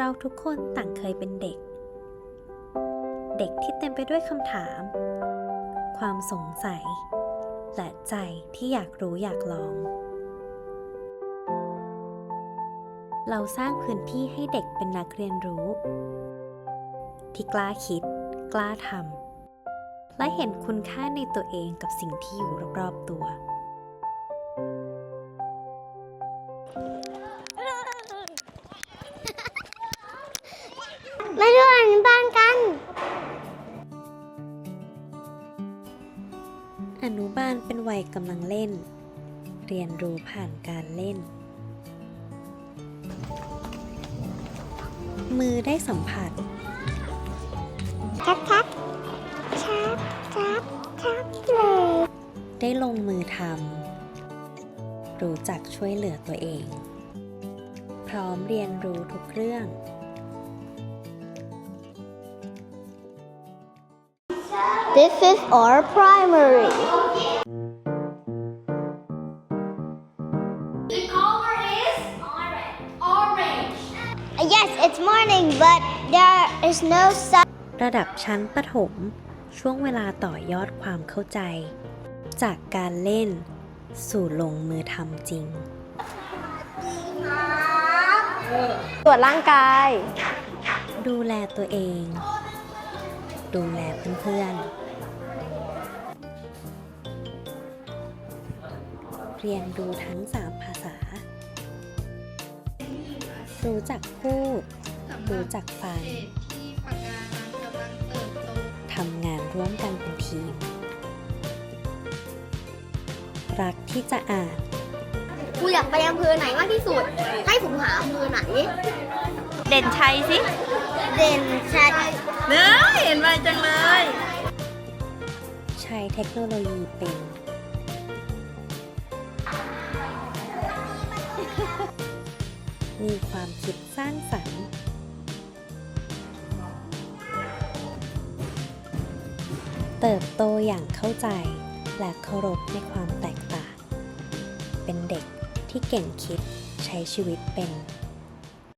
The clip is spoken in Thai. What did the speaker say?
เราทุกคนต่างเคยเป็นเด็ก เด็กที่เต็มไปด้วยคำถาม ความสงสัย และใจที่อยากรู้อยากลอง เราสร้างพื้นที่ให้เด็กเป็นนักเรียนรู้ ที่กล้าคิด กล้าทำและเห็นคุณค่าในตัวเองกับสิ่งที่อยู่รอบๆตัว อนุบาลเป็นวัยกำลังเล่น เรียนรู้ผ่านการเล่น มือได้สัมผัส ทับทับชับชับชับเลยได้ลงมือทำรู้จักช่วยเหลือตัวเอง พร้อมเรียนรู้ทุกเรื่อง This is our primary Yes it's morning but there is no sun ระดับชั้นประถม ช่วงเวลาต่อยอดความเข้าใจ จากการเล่น สู่ลงมือทำจริง ตรวจร่างกาย ดูแลตัวเอง ดูแลเพื่อนๆ เรียนดูทั้งสามภาษา รู้จักพูด รู้จักฟังที่ปากการังกำลังเติบโตทำงานร่วมกันเป็นทีม รักที่จะอ่านครูอยากไปอำเภอไหนมากที่สุด ให้ผมหาอำเภอไหน เด่นชัยสิ เด่นชัดเนื้อเห็นไวจังเลย ใช้เทคโนโลยีเป็น มีความคิดสร้างสรรค์เติบโตอย่างเข้าใจและเคารพในความแตกต่าง เป็นเด็กที่เก่งคิดใช้ชีวิตเป็น